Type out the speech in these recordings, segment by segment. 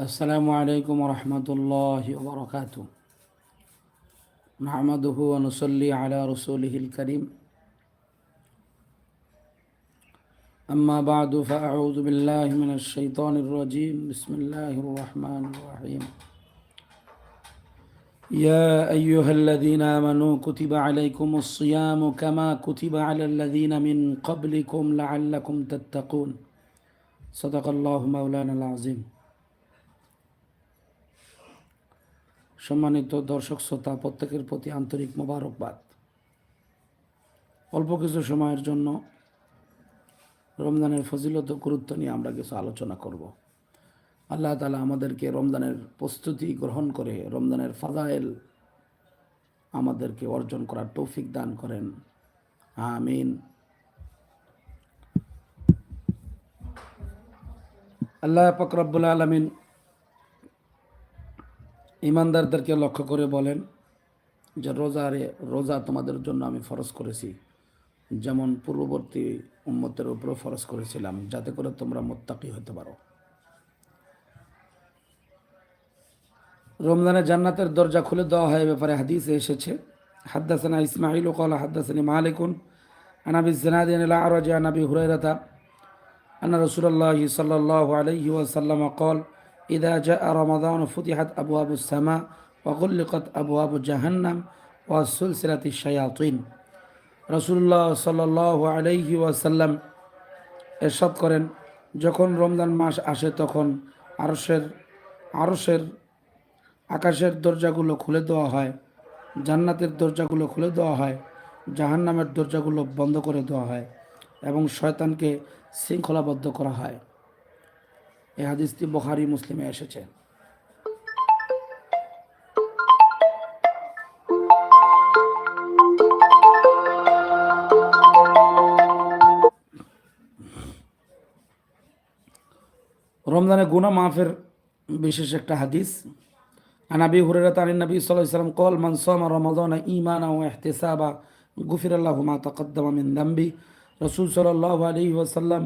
السلام عليكم ورحمة الله وبركاته. نحمده ونصلي على رسوله الكريم. أما بعد فأعوذ بالله من الشيطان الرجيم. بسم الله الرحمن الرحيم. يا أيها الذين آمنوا كتب عليكم الصيام كما كتب على الذين من قبلكم لعلكم تتقون. صدق الله مولانا العظيم. সম্মানিত দর্শক, শ্রোতা, প্রত্যেকের প্রতি আন্তরিক মোবারকবাদ। অল্প কিছু সময়ের জন্য রমজানের ফজিলত গুরুত্ব নিয়ে আমরা কিছু আলোচনা করব। আল্লাহ তালা আমাদেরকে রমজানের প্রস্তুতি গ্রহণ করে রমজানের ফাজাইল আমাদেরকে অর্জন করার তৌফিক দান করেন। আমিন। আল্লাহ ফকরাবুল আলমিন ইমানদারদেরকে লক্ষ্য করে বলেন যে রোজারে রোজা তোমাদের জন্য আমি ফরজ করেছি। যেমন পূর্ববর্তী উম্মতের উপরেও ফরজ করেছিলাম, যাতে করে তোমরা মোত্তাকি হতে পারো। রমজানে জান্নাতের দরজা খুলে দেওয়া হয় ব্যাপারে হাদিসে এসেছে। হাদ্দাসানা ইসমাইল কলা হাদ্দাসানি মালিকুন আনাবি জেনাদিন আরজ আনাবি হুরাইরাতা আনা রসুল্লাহ সাল্লাহ আলহি ওয়াসাল্লাম কল إذا جاء رمضان فتحت أبواب السماء وغلقت أبواب جهنم وسلسلة الشياطين রসুল্লাহ সাল্লাহ আলাইহি ওয়াসাল্লাম এরশাদ করেন যখন রমজান মাস আসে তখন আরশের আরশের আকাশের দরজাগুলো খুলে দেওয়া হয় জান্নাতের দরজাগুলো খুলে দেওয়া হয় জাহান্নামের দরজাগুলো বন্ধ করে দেওয়া হয় এবং শয়তানকে শৃঙ্খলাবদ্ধ করা হয় এই হাদিসটি বখারি, মুসলিমে এসেছে। রমজানে গুনা মাফের বিশেষ একটা হাদিস। আনাবি হুরেরা তানি নবী সাল্লাহ ইসলাম কল মনসম রমাদান ইমান ও এহতেসাবা গুফির আল্লাহ মা মিন দাম্বি। রসুল সাল্লাহ আলী ওয়াসাল্লাম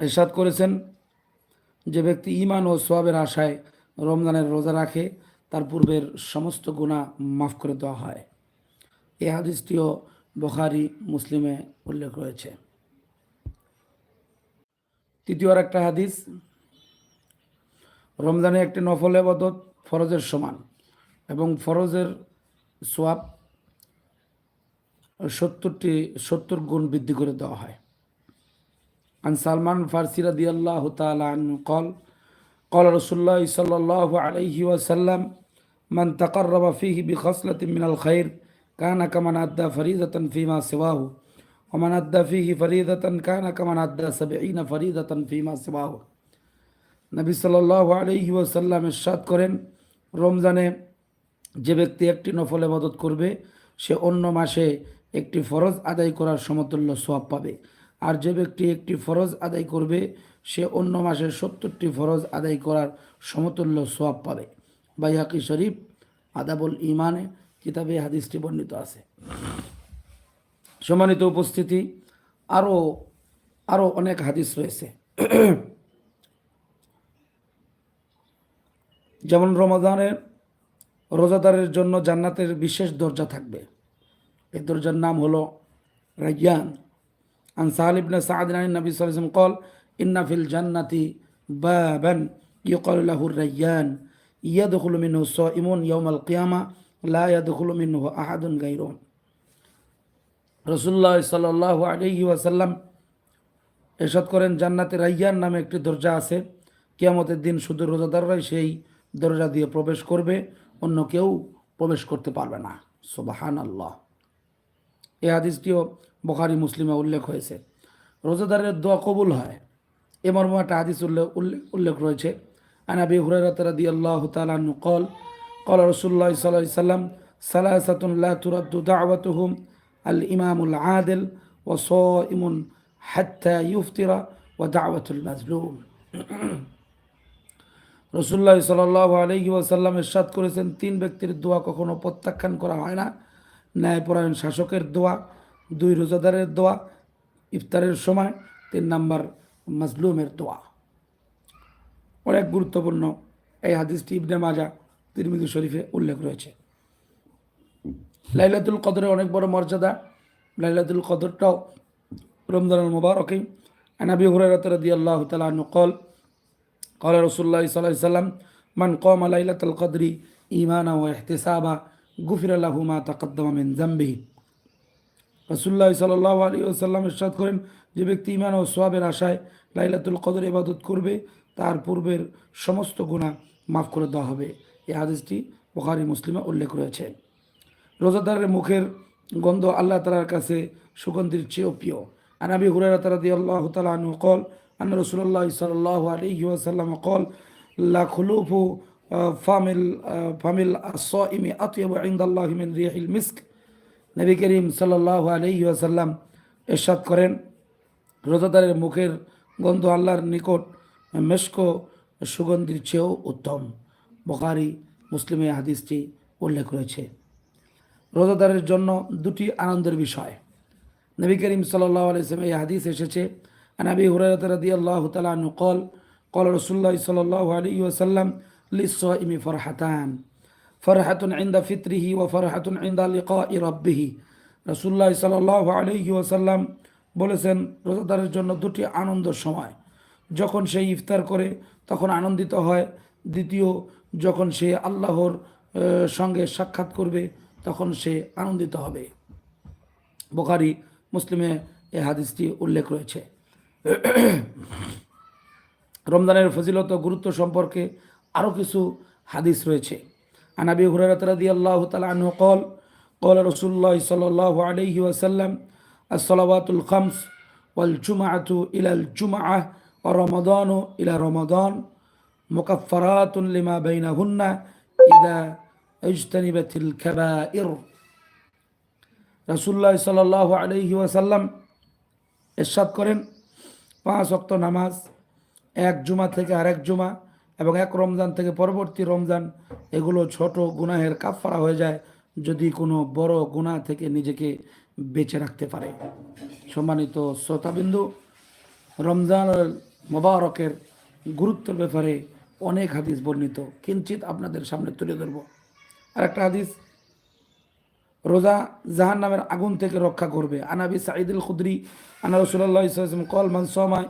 এরশাদ করেছেন যে ব্যক্তি ইমান ও সোয়াবের আশায় রমজানের রোজা রাখে, তার পূর্বের সমস্ত গুণা মাফ করে দেওয়া হয়। এই হাদিসটিও বখারি, মুসলিমে উল্লেখ রয়েছে। তৃতীয় একটা হাদিস, রমজানে একটি নফল এবাদত ফরজের সমান এবং ফরজের সোয়াব সত্তরটি, সত্তর গুণ বৃদ্ধি করে দেওয়া হয়। عن سلمان فارسي رضي الله تعالى عنه قال قال رسول الله صلى الله عليه وسلم من تقرب فيه بخصلة من الخير كان كمن أدى فريضة فيما سواه ومن أدى فيه فريضة كان كمن أدى سبعين فريضة فيما سواه নবী সাল্লাহ আলহি ওয়াসাল্লাম ইরশাদ করেন রমজানে যে ব্যক্তি একটি নফল ইবাদত করবে সে অন্য মাসে একটি ফরজ আদায় করার সমতুল্য সোয়াব পাবে আর যে ব্যক্তি একটি ফরজ আদায় করবে, সে অন্য মাসে সত্তরটি ফরজ আদায় করার সমতুল্য সোয়াব পাবে। বাইহাকি শরীফ, আদাবুল ইমানে কিতাবে হাদিসটি বর্ণিত আছে। সম্মানিত উপস্থিতি, আরও আরও অনেক হাদিস রয়েছে। যেমন রমাদানের রোজাদারের জন্য জান্নাতের বিশেষ দরজা থাকবে। এই দরজার নাম হলো রাইয়ান। আন সাহাল ইবনে সাদিন আলী নবী সাল্লাম কল ইন্না ফিল জান্নাতি বাবান ইউকালুল্লাহুর রাইয়ান ইয়াদখুলু মিনহু সাইমুন ইয়াউমাল কিয়ামা লা ইয়াদখুলু মিনহু আহাদুন গায়রুন রসুল্লাহ সাল্লাল্লাহু আলাইহি ওয়াসাল্লাম এরশাদ করেন, জান্নাতে রাইয়ান নামে একটি দরজা আছে। কিয়ামতের দিন শুধু রোজাদাররাই সেই দরজা দিয়ে প্রবেশ করবে, অন্য কেউ প্রবেশ করতে পারবে না। সোবাহান আল্লাহ এ হাদিসটিও বখারি, মুসলিমে উল্লেখ হয়েছে। রোজাদারের দোয়া কবুল হয়। এ মর্ম একটা হাদিস উল্লেখ উল্লেখ রয়েছে। আনাবি হুরাইরা রাদি আল্লাহ তালু কল কল রসুল্লাহ সাল্লাহ সাল্লাম সালাহাতুল্লাহ তুরাদ্দু দাওয়াতুহুম আল ইমামুল আদেল ও স ইমুন হাত্তা ইউফতিরা ও দাওয়াতুল মাজলুম। রসুল্লাহ সাল্লাহ আলহি ওসাল্লাম এরশাদ করেছেন, তিন ব্যক্তির দোয়া কখনো প্রত্যাখ্যান করা হয় না। ন্যায়পরায়ণ শাসকের দোয়া দুই রোজাদারের দোয়া ইফতারের সময় তিন নাম্বার মাজলুমের দোয়া অনেক গুরুত্বপূর্ণ এই হাদিসটি ইবনে মাজা তিরমিজু শরীফে উল্লেখ রয়েছে লাইলাতুল কদরের অনেক বড় মর্যাদা লাইলাতুল কদরটাও রমজানুল মুবারকই আনাবি হুরায়রা রাদিয়াল্লাহু তাআলা আনহু قال قال رسول الله صلى الله عليه وسلم من قام ليلة القدر إيمانا واحتسابا غفر له ما تقدم من ذنبه রসুল্লাহ সাল্লাহ আলী আসাল্লাম ইরশাদ করেন, যে ব্যক্তি ইমান ও সোয়াবের আশায় লাইলাতুল কদর ইবাদত করবে, তার পূর্বের সমস্ত গুণা মাফ করে দেওয়া হবে। এই হাদিসটি বুখারী মুসলিমে উল্লেখ রয়েছে। রোজাদারের মুখের গন্ধ আল্লাহ তালার কাছে সুগন্ধির চেয়েও প্রিয়। আনাবি হুরারা তারা দিয়ে আল্লাহ তালা আনু কল আন্না রসুল্লাহ সাল্লাহ আলহি ওয়াসাল্লাম কল, লা খুলুফু ফামিল ফামিল ইমি আতিয়াবু ইনদাল্লাহ মিন রিয়াহিল মিস্ক। নবী করিম সাল্লাহ আলহিউসাল্লাম এরশাদ করেন। রোজাদারের মুখের গন্ধ আল্লাহর নিকট মেস্ক সুগন্ধির চেয়েও উত্তম। বকারি মুসলিমে হাদিসটি উল্লেখ রয়েছে। রোজাদারের জন্য দুটি আনন্দের বিষয়। নবী করিম সাল্লাহ আলাইসলাম এই হাদিস এসেছে নবী হুরাই আল্লাহ তালা নকল কল রসুল্লাহ সাল্লাহ আলী ওসাল্লাম লিস ইমি ফরহাতান। ফরহাতুন ইন্দা ফিত্রিহি ও ফরহাতুন ইন্দা লিকা ইরব্বিহি রসুল্লাহ সাল্লাহ আলহি ওসাল্লাম বলেছেন, রোজাদারের জন্য দুটি আনন্দ সময়। যখন সে ইফতার করে, তখন আনন্দিত হয়। দ্বিতীয়, যখন সে আল্লাহর সঙ্গে সাক্ষাৎ করবে, তখন সে আনন্দিত হবে। বোখারি, মুসলিমে এ হাদিসটি উল্লেখ রয়েছে। রমজানের ফজিলত গুরুত্ব সম্পর্কে আরও কিছু হাদিস রয়েছে। আনাবি হুরারাত রাদিয়াল্লাহু তাআলা আনহু قال قال رسول الله صلى الله عليه وسلم الصلوات الخمس والجمعة إلى الجمعة ورمضان إلى رمضان مكفرات لما بينهن إذا اجتنبت الكبائر রাসুল্লাহ সাল্লাহ আলহি ওয়াসাল্লাম এরশাদ করেন পাঁচ অক্ত নামাজ এক জুমা থেকে আরেক জুমা এবং এক রমজান থেকে পরবর্তী রমজান, এগুলো ছোট গুনাহের কাফারা হয়ে যায় যদি কোনো বড় গুনাহ থেকে নিজেকে বেঁচে রাখতে পারে। সম্মানিত শ্রোতাবিন্দু, রমজান মোবারকের গুরুত্বের ব্যাপারে অনেক হাদিস বর্ণিত। কিঞ্চিত আপনাদের সামনে তুলে ধরব। আর একটা হাদিস, রোজা জাহান নামের আগুন থেকে রক্ষা করবে। আনাবি সাঈদুল খুদরি আনা রসুল্লাহ কল, মান সময়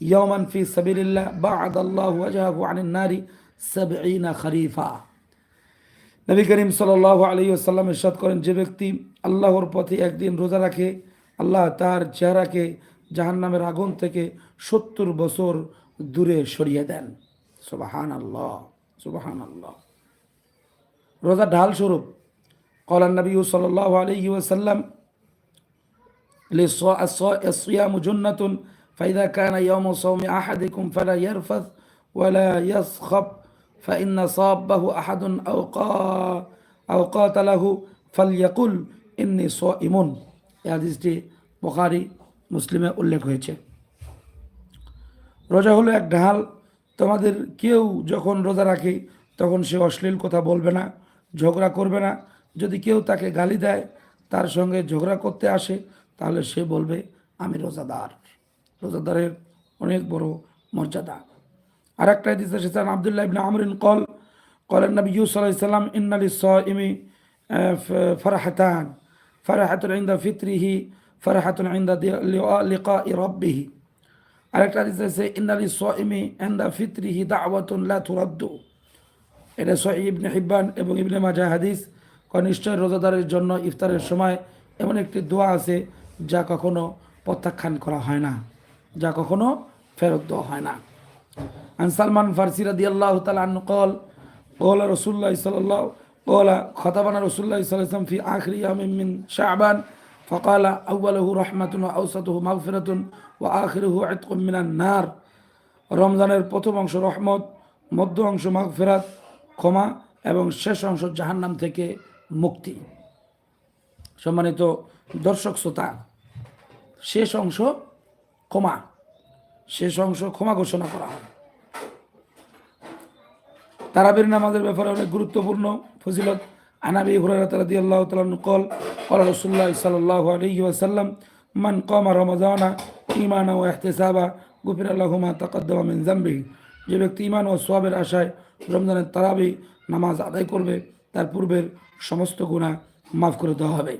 ইয়মান ফি সাবিল্লাহ বা আদাল্লাহ আনিন নারী সাবিনা খরিফা। নবী করিম সাল আলী আসাল্লাম ইরশাদ করেন, যে ব্যক্তি আল্লাহর পথে একদিন রোজা রাখে, আল্লাহ তার চেহারাকে জাহান্নামের আগুন থেকে সত্তর বছর দূরে সরিয়ে দেন। সুবাহান আল্লাহ সুবাহান আল্লাহ রোজা ঢাল স্বরূপ কলান নবী সাল্লাহ আলী ওসাল্লাম লিয়াম জুন্নাতুন فإذا كان يوم صوم أحدكم فلا يرفث ولا يصخب فإن صابه أحد أو قا أو قاتله فليقل إني صائم এই হাদিসটি বুখারী মুসলিমে উল্লেখ হয়েছে রোজা হলো এক ঢাল তোমাদের কেউ যখন রোজা রাখে তখন সে অশ্লীল কথা বলবে না ঝগড়া করবে না যদি কেউ তাকে গালি দেয় তার সঙ্গে ঝগড়া করতে আসে তাহলে সে বলবে আমি রোজাদার রোজাদারের অনেক বড় মর্যাদা। আর একটা হাদিস এসেছেন আবদুল্লাহ ইবনে আমরিন কল, কলেন নবী ইউসাল্লাহ ইসলাম ইন্নালি সিমি ফরাহাতান ফরাহাতুল ইন্দা ফিতরিহি ফরাহাতুল ইন্দা লিকা রব্বিহি। আরেকটা হাদিস আছে, ইন্নালি সিমি ইন্দা ফিতরিহি দাওয়াতুন লা তুরাদ্দু। এটা সহি ইবনে হিব্বান এবং ইবনে মাজা হাদিস। নিশ্চয় রোজাদারের জন্য ইফতারের সময় এমন একটি দোয়া আছে যা কখনো প্রত্যাখ্যান করা হয় না। যা কখনো ফেরত দেওয়া হয় না عن سلمان فارسي رضي الله تعالى عنه قال قال رسول الله صلى الله قال خطبنا رسول الله صلى الله عليه وسلم في آخر يوم من شعبان فقال أوله رحمة وأوسطه مغفرة وآخره عتق من النار রমজানের প্রথম অংশ রহমত মধ্য অংশ মাগফেরাত ক্ষমা এবং শেষ অংশ জাহান্নাম থেকে মুক্তি সম্মানিত দর্শক শ্রোতা শেষ অংশ ক্ষমা শেষ অংশ ক্ষমা ঘোষণা করা হয় তারাবির নামাজের ব্যাপারে অনেক গুরুত্বপূর্ণ ফজিলত আনাবি হুরায়রা রাদিয়াল্লাহু তাআলা কল قال رسول الله صلى الله عليه وسلم من قام رمضان إيمانا واحتسابا غفر له ما تقدم من ذنبه যে ব্যক্তি ইমান ও সোয়াবের আশায় রমজানের তারাবি নামাজ আদায় করবে তার পূর্বের সমস্ত গুণা মাফ করে দেওয়া হবে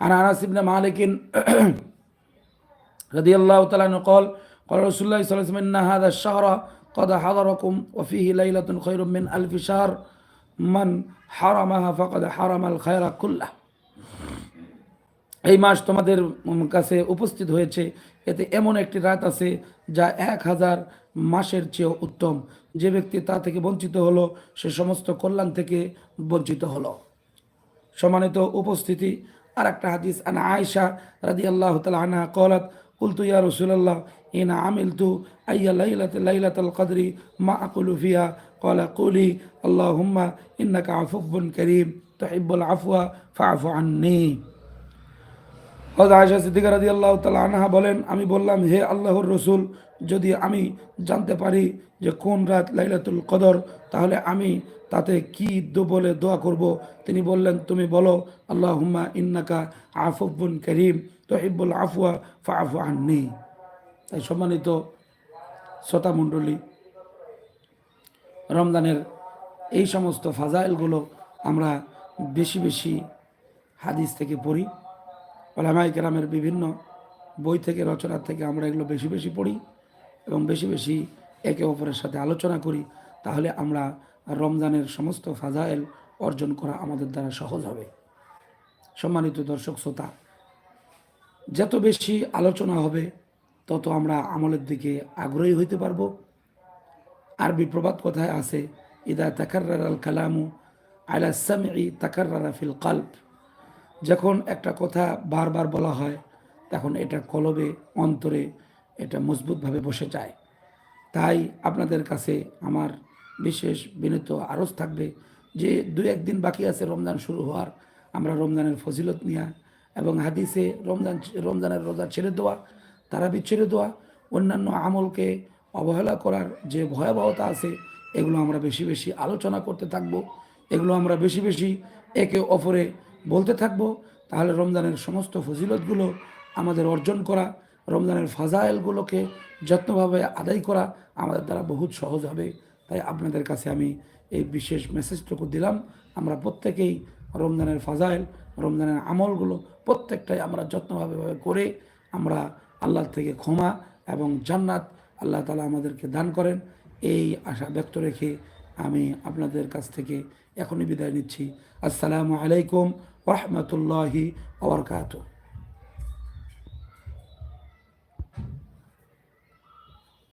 আর আনাস ইবনে মালিকিন رضي الله تعالى عنه قال قال رسول الله صلى الله عليه وسلم إن هذا الشهر قد حضركم وفيه ليلة خير من ألف شهر من حرمها فقد حرم الخير كله এই মাস তোমাদের উম কাছে উপস্থিত হয়েছে এতে এমন একটি রাত আছে যা এক হাজার মাসের চেয়েও উত্তম যে ব্যক্তি তা থেকে বঞ্চিত হলো সে সমস্ত কল্যাণ থেকে বঞ্চিত হলো সম্মানিত উপস্থিতি আর একটা হাদিস আনা আয়সা রাদি আল্লাহ তালা আনহা কলাত قلت يا رسول الله إن عملت أي ليلة ليلة القدر ما أقول فيها قال قولي اللهم إنك عفو كريم تحب العفو فاعف عني হজরত আয়সা সিদ্দিকা রাদি আল্লাহ তালা আনহা বলেন আমি বললাম হে আল্লাহর রসুল যদি আমি জানতে পারি যে কোন রাত লাইলাতুল কদর তাহলে আমি তাতে কি দো বলে দোয়া করব তিনি বললেন তুমি বলো আল্লাহ হুম্মা ইন্নাকা আফুবুন করিম তহিবুল আফুয়া ফা আফু আননি। তাই সম্মানিত শ্রোতা মণ্ডলী, রমজানের এই সমস্ত ফাজাইলগুলো আমরা বেশি বেশি হাদিস থেকে পড়ি। ওলামাই কেরামের বিভিন্ন বই থেকে, রচনা থেকে আমরা এগুলো বেশি বেশি পড়ি এবং বেশি বেশি একে অপরের সাথে আলোচনা করি। তাহলে আমরা রমজানের সমস্ত ফাজাইল অর্জন করা আমাদের দ্বারা সহজ হবে। সম্মানিত দর্শক, শ্রোতা যত বেশি আলোচনা হবে, তত আমরা আমলের দিকে আগ্রহী হইতে পারব। আরবি প্রবাদ কথায় আছে, ইদা তাকার্রার আল কালামু আলা সামি তাকার্রারা ফিল কাল্প যখন একটা কথা বারবার বলা হয়, তখন এটা কলবে, অন্তরে এটা মজবুতভাবে বসে যায়। তাই আপনাদের কাছে আমার বিশেষ বিনীত আরজ থাকবে যে দু একদিন বাকি আছে রমজান শুরু হওয়ার। আমরা রমজানের ফজিলত নেওয়া এবং হাদিসে রমজান, রমজানের রোজা ছেড়ে দেওয়া, তারাবি ছেড়ে দেওয়া, অন্যান্য আমলকে অবহেলা করার যে ভয়াবহতা আছে, এগুলো আমরা বেশি বেশি আলোচনা করতে থাকব। এগুলো আমরা বেশি বেশি একে অপরে বলতে থাকব। তাহলে রমজানের সমস্ত ফজিলতগুলো আমাদের অর্জন করা, রমজানের ফাজাইলগুলোকে যত্নভাবে আদায় করা আমাদের দ্বারা বহুত সহজ হবে। তাই আপনাদের কাছে আমি এই বিশেষ মেসেজটুকু দিলাম। আমরা প্রত্যেকেই রমজানের ফাজাইল, রমজানের আমলগুলো প্রত্যেকটাই আমরা যত্নভাবে করে আমরা আল্লাহর থেকে ক্ষমা এবং জান্নাত আল্লাহ তালা আমাদেরকে দান করেন। এই আশা ব্যক্ত রেখে আমি আপনাদের কাছ থেকে এখনই বিদায় নিচ্ছি। আসসালামু আলাইকুম ওরহমতুল্লাহি ওবরকাতুহ